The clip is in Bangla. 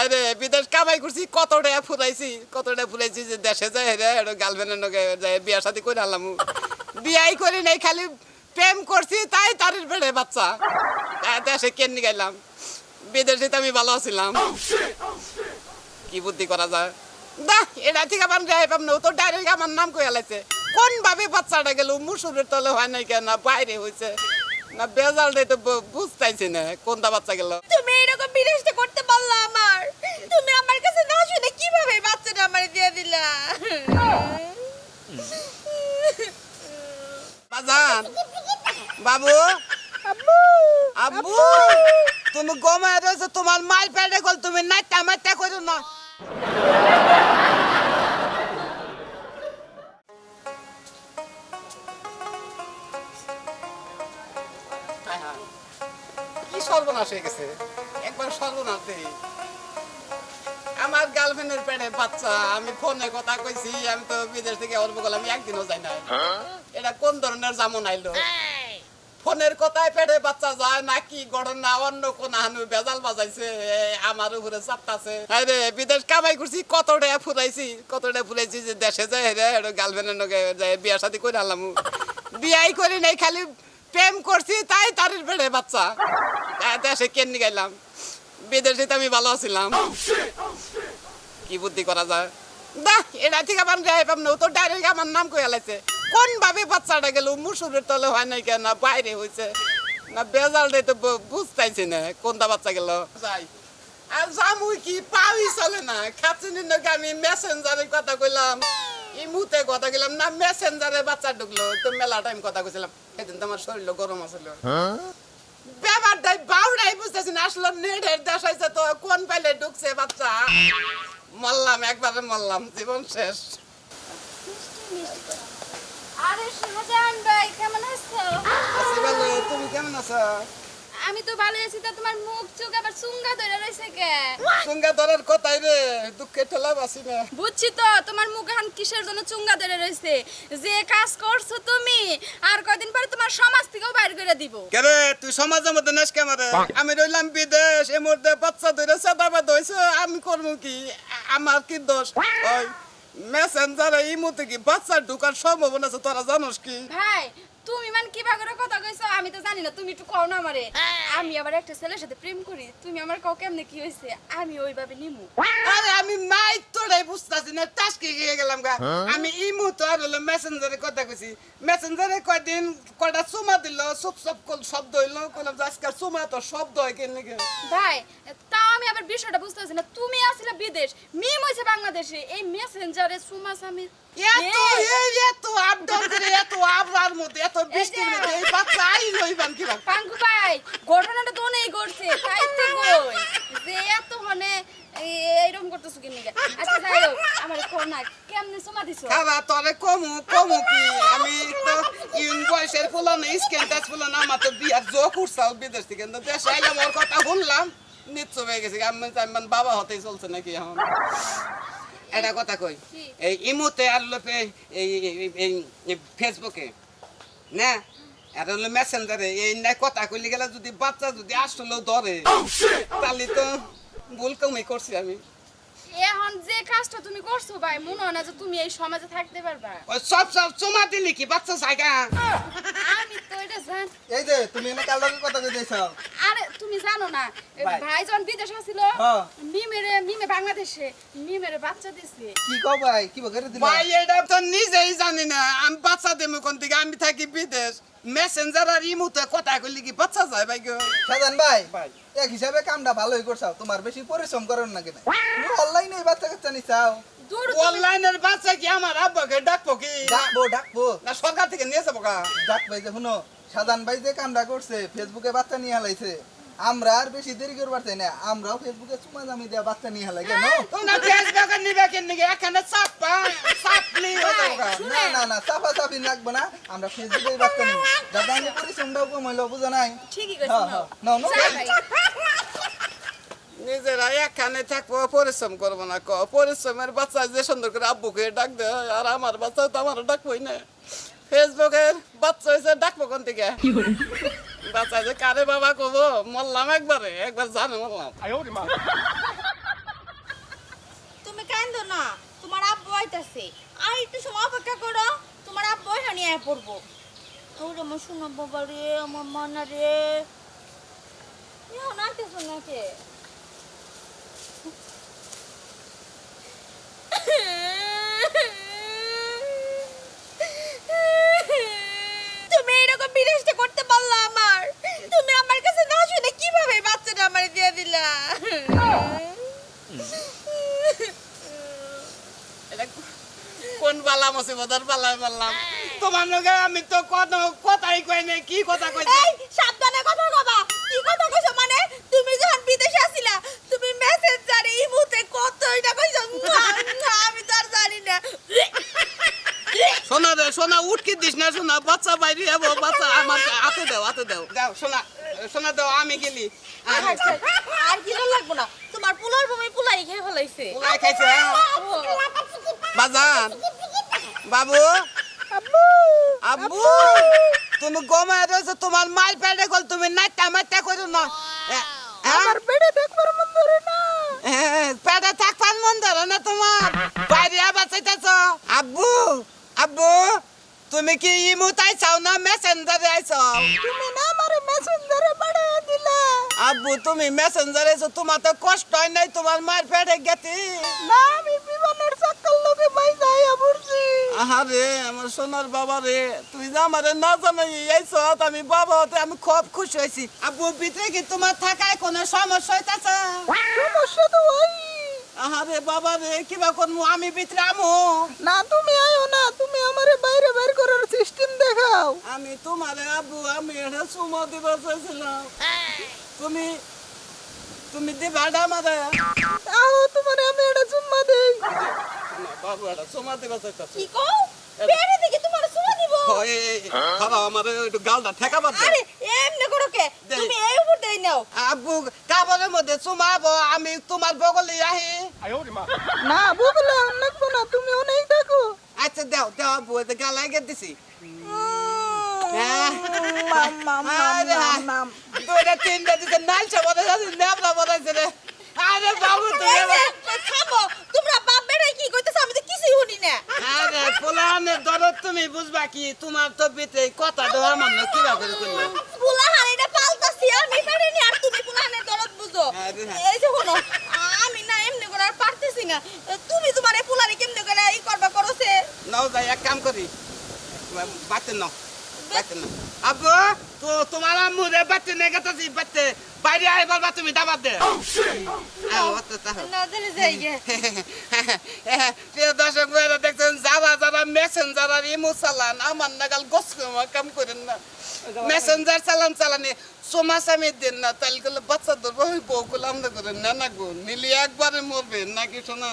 আরে বিদেশ কামাই করছি কত টাকা ফুরাইছি কত টাকা ফুরাইছি যে দেশে যাই রে গার্লফ্রেন্ডের নগে যাই বিয়া শাদি করে আনলাম। বিয়াই করি নাই খালি প্রেম করছি তাই তার বেড়ে বাচ্চা। দেশে কেন গেলাম? বিদেশে তো আমি ভালো আছিলাম। কি বুদ্ধি করা যায়? বাহ এটা ঠিক আমার রেহাই পাম না তো ডাইরেক্ট আমার নাম কয়ে আলাইছে কোন ভাবে বাচ্চাটা গেল মুসুরের তলে হয় নাই কেন না বাইরে হয়েছে না বেজাল তো বু- বুঝতেছি না কোনটা বাচ্চা গেল? তুমি এরকম বিদেশটা করতে পারলা আমার। তুমি আমার কাছে না শুনে কীভাবে বাচ্চাটা আমার দিয়ে দিলা? বাজান বাবু আব্বু তুমি গমায় রয়েছে তোমার মাল পেটে গল তুমি নাইটা মাইটা করো না। হয়ে গেছে। একবার সর্বনাশ দেই। আমার গার্লফ্রেন্ডের বাচ্চা, আমি ফোনে কথা কইছি, আমি তো বিদেশ থেকে অল্প আমি একদিনও যাই নাই। এটা কোন ধরনের জামন আইলো? ফোনের কথায় বাচ্চা যায়, নাকি অন্য কোন বেজাল বাজাইছে আমার উপরে চাপতাছে বিদেশ কামাই করছি, কত টাকা ফুরাইছি, কত টাকা ফুরাইছি যে দেশে যাই রে গার্লফ্রেন্ডের নগে যাই বিয়া শাদি করে আনলাম বিয়াই করি নাই, খালি প্রেম করছি, তাই তার পেটে বাচ্চা। দেশে কেন গেলাম বিদেশে তো আমি ভালো আছিলাম। কি বুদ্ধি করা যায়? বাহ এটা ঠিক আমার রেহাই পাম না তো ডাইরেক্ট আমার নাম কয়ে আলাইছে কোন ভাবে বাচ্চাটা গেল, মুসুরের তলে হয় নাই কেন, বাইরে হয়েছে না, বেজাল তো বু- বুঝতেছি না, কোনটা বাচ্চা গেল। যাই। আর জামুই কি পাওই চলে না খাচ্ছিনি নাকি আমি মেসেঞ্জারে কথা কইলাম। এই মুহূর্তে কথা কইলাম, না মেসেঞ্জারে বাচ্চা ঢুকলো, তো মেলা টাইম কথা কইছিলাম। সেদিন তো আমার শরীর গরম আছিল। ব্যাপারটাই বাউরাই বুঝতেছি না আসলে নেটের দেশাইছে তো কোন পাইলে ঢুকছে বাচ্চা মরলাম একবারে মরলাম জীবন শেষ আরে শাহজাহান ভাই কেমন আছো আছি ভালো তুমি কেমন আছো আমি তো ভালো আছি তা তোমার মুখ চোখ আবার চুঙ্গা ধরে রইছে কে? সঙ্গে ধরার কথাই রে দুঃখে ঠেলা বাসি না। বুঝছি তো তোমার মুখ এখন কিসের জন্য চুঙ্গা ধরে রইছে যে কাজ করছ তুমি আর কয়দিন পরে তোমার সমাজ থেকেও বাইর করে দিব। কেরে তুই সমাজের মধ্যে নেস কেমারে আমি রইলাম বিদেশ এর মধ্যে বাচ্চা ধরে সাদাবাদ হয়েছে আমি করব কি? আমার কি দোষ? ওই মেসেঞ্জারে এই মধ্যে কি বাচ্চা ঢুকার সম্ভাবনা আছে তোরা জানোস কি? ভাই তুমি মানে কি বাগরে কথা কইছো? আমি তো জানি না তুমি একটু কও না আমারে। আমি আবার একটা ছেলের সাথে প্রেম করি তুমি আমার কও কেমনে কি হয়েছে? আমি ওইভাবে নিমু। আরে আমি মাই তোরাই বুঝতাছি না টাস্কে গিয়ে গেলাম গা। আমি এই মুহূর্তে আর হলো মেসেঞ্জারে কথা কইছি। মেসেঞ্জারে কয়দিন কয়টা চুমা দিল সব সব কল শব্দ হইল কইলাম আজকাল চুমা তো শব্দ হয় কেন ভাই তাও আমি আবার বিষয়টা বুঝতেছি না। তুমি আসলে বিদেশ মিম হয়েছে বাংলাদেশে। এই মেসেঞ্জারে সুমাস আমি এত এই এত করে এত আবরার মধ্যে এত বৃষ্টির মধ্যে এই বাচ্চা আই কি বাপ পাঙ্কু ভাই ঘটনাটা তো নেই ঘটছে তাই তো কই? যে এত হনে এইরকম করতেছো কি আচ্ছা যাই হোক আমার কোন কেমনে সুমা দিছো? খাবা তোরে কমু কমু কি? আমি তো ইউন বয়সের ফুলান স্ক্যান টাচ ফুলান আমার তো বিয়ার জো করছাও বিদেশ থেকে। দেশে আইলাম ওর কথা শুনলাম। হয়ে গেছে আমি বাবা হতেই চলছে নাকি এখন? এটা কথা কই এই ইমোতে আর লোপে এই ফেসবুকে না? আর হলো মেসেঞ্জারে এই না কথা কইলে গেলে যদি বাচ্চা যদি আসলেও ধরে তাহলে তো ভুল কমই করছি আমি। এখন যে কাজটা তুমি করছ ভাই মনে হয় না যে তুমি এই সমাজে থাকতে পারবা। ওই সব সব চুমা দিলি কি বাচ্চা জায়গা? আমি তো এটা জান এই যে তুমি এনে কাল কথা কইতেছ? আরে তুমি জানো না ভাই। যখন বিদেশ ছিল হ্যাঁ। মিমেরে মিমে বাংলাদেশে মিমেরে বাচ্চা দিছে। কি কও ভাই কি বকরে দিলা? ভাই এটা তো নিজেই জানি না আমি বাচ্চা দেবো কোন থেকে আমি থাকি বিদেশ। মেসেঞ্জার আর ইমুতে কথা কইলি কি বাচ্চা যায় ভাই গো? সাজান ভাই। এক হিসাবে কামটা ভালোই করছাও তোমার বেশি পরিশ্রম করেন না কেন? তুমি অনলাইনে বাচ্চা কাচ্চা নিছাও। অনলাইনের বাচ্চা কি আমার আব্বাকে ডাকবো কি? ডাকবো ডাকবো। না সরকার থেকে নিয়ে যাব কা ডাক ভাই যে শুনো সাজান ভাই যে কামটা করছে ফেসবুকে বাচ্চা নিয়ে হালাইছে। আমরা আর বেশি দেরি করবার চাই না। আমরাও ফেসবুকে চুমা জামি দেওয়া বাচ্চা নিয়ে হালাই কেন তোমরা ফেসবুকে নিবে কেন এখানে চাপা চাপলি হয়ে না না না চাপা চাপি লাগবো না। আমরা ফেসবুকে বাচ্চা নিব। যাতে আমি পরিশ্রমটাও কমাইলো বুঝা নাই? ঠিকই হ্যাঁ, কইছো হ্যাঁ। যাই ভাই নিজেরা এখানে থাকব পরিশ্রম করব না ক পরিশ্রমের বাচ্চা যে সুন্দর করে আব্বুকে ডাক দে আর আমার বাচ্চা তো আমারও ডাকবোই না। ফেসবুকের বাচ্চা হয়েছে ডাকবো কোন থেকে বাঁচাই যে কারে বাবা কব? মরলাম একবারে একবার জানে মরলাম। তুমি কান্দো না তোমার আব্বু আইতাছে। আর একটু সময় অপেক্ষা করো তোমার আব্বু এখানে আয় পড়ব। ওরে আমার শোনা বাবা রে আমার মানা রে। না আনতেছো নাকি বালা মুসিবতের বালায় বললাম তোমার লগে আমি তো কোনো কথাই কই নাই কি কথা কইছি? এই সাবধানে কথা কবা। কি কথা কইছো? মানে তুমি যখন বিদেশে আছিলা তুমি মেসেঞ্জারে ইমুতে কত এটা কইছো? আমি তো আর জানি না। সোনা রে সোনা উঠকি দিস না সোনা বাচ্চা বাইরে যাব বাচ্চা আমার হাতে দাও হাতে দাও। দাও সোনা সোনা দাও আমি গেলি। আর কি? লাগবো না? তোমার পুলার ভূমি পুলাই খেয়ে ফেলাইছে। পুলাই খাইছে বাজান। বাবু? আব্বু তুমি গমে রয়েছে তোমার মাল পেটে কল তুমি নাইটা মাইটা করো না। আমার পেটে থাকবার মন ধরে না। পেটে থাকবার মন ধরে না তোমার। বাইরে আবার চাইতেছ আব্বু আব্বু তুমি কি ইমুতাই চাও না মেসেঞ্জারে আইছো? তুমি না আমারে মেসেঞ্জারে বাড়ায় দিলা। আব্বু তুমি মেসেঞ্জারে আইছো তোমার তো কষ্ট হয় নাই তোমার মায়ের পেটে গেতি না আমি আহারে আমার সোনার বাবা রে তুই যে আমারে না জানাই আইছো আমি বাবা হতে আমি খুব খুশি হয়েছি। আব্বু ভিতরে কি তোমার থাকায় কোনো সমস্যা হইতাছে? সমস্যা তো ওই। আহারে বাবা রে কিবা করমু? আমি ভিতরে আমু। না তুমি আয়ো না তুমি আমারে বাইরে বের করার সিস্টেম দেখাও। আমি তোমারে আব্বু আমি এটা সুমো দিবা চাইছিলাম। তুমি তুমি দিবাটা আমারে। আও তোমারে আমি এটা চুম্মা দেই। বাবু এটা সুমা দিবা চাইতাছে কি কও পেড়ে দেখে তোমার সুমা দিব খারাপ আমারে একটু গালটা ঠেকাবার দে। আরে এমনি করো কে? তুমি এই উপর দেই নাও। আব্বু কাবরের মধ্যে চুমাবো আমি তোমার বগলে আহি। না বুবলে অনেক না তুমি অনেক দেখো। আচ্ছা দাও দাও আব্বু এটা গালাই গে দিছি। হ্যাঁ। দুইটা তিনটা দিতে নালছে বলে যাচ্ছে নেবলা বলাইছে রে। আরে বাবু তুমি থামো তোমরা বাপ বেড়াই কি কইতেছ আমি তো কিছুই শুনি না আরে পোলানে দরদ তুমি বুঝবা কি? তোমার তো বিতে কথা দেওয়া কিবা করে করল পুলাহান এটা পাল্টাছি আমি পারিনি আর তুমি পুলাহানের দরদ বুঝো। হ্যাঁ। এই যে শোনো আমি না এমনি করে আর পারতেছি না। তুমি তোমার এই পুলারে কেমনে করে ই করবা করছে নাও যাই এক কাম করি। বাতে নাও। আব্বু তো তোমার আম্মু রে বাতে নে গেতাছি বাতে। বাইরে আইবার বা তুমি দাবাত দে। আও অত তাহ না দিলে যাই গে। প্রিয় দর্শক ভাইরা দেখছেন যারা যারা মেসেঞ্জার আর ইমো চালান আমার নাগাল গোস কাম করেন না। মেসেঞ্জার চালান চালানি। সোমাস আমি দেন না তাহলে গেলে বাচ্চা ধরবো বউগুলো আমরা করেন না না গো নিলে একবারে মরবে নাকি শোনা?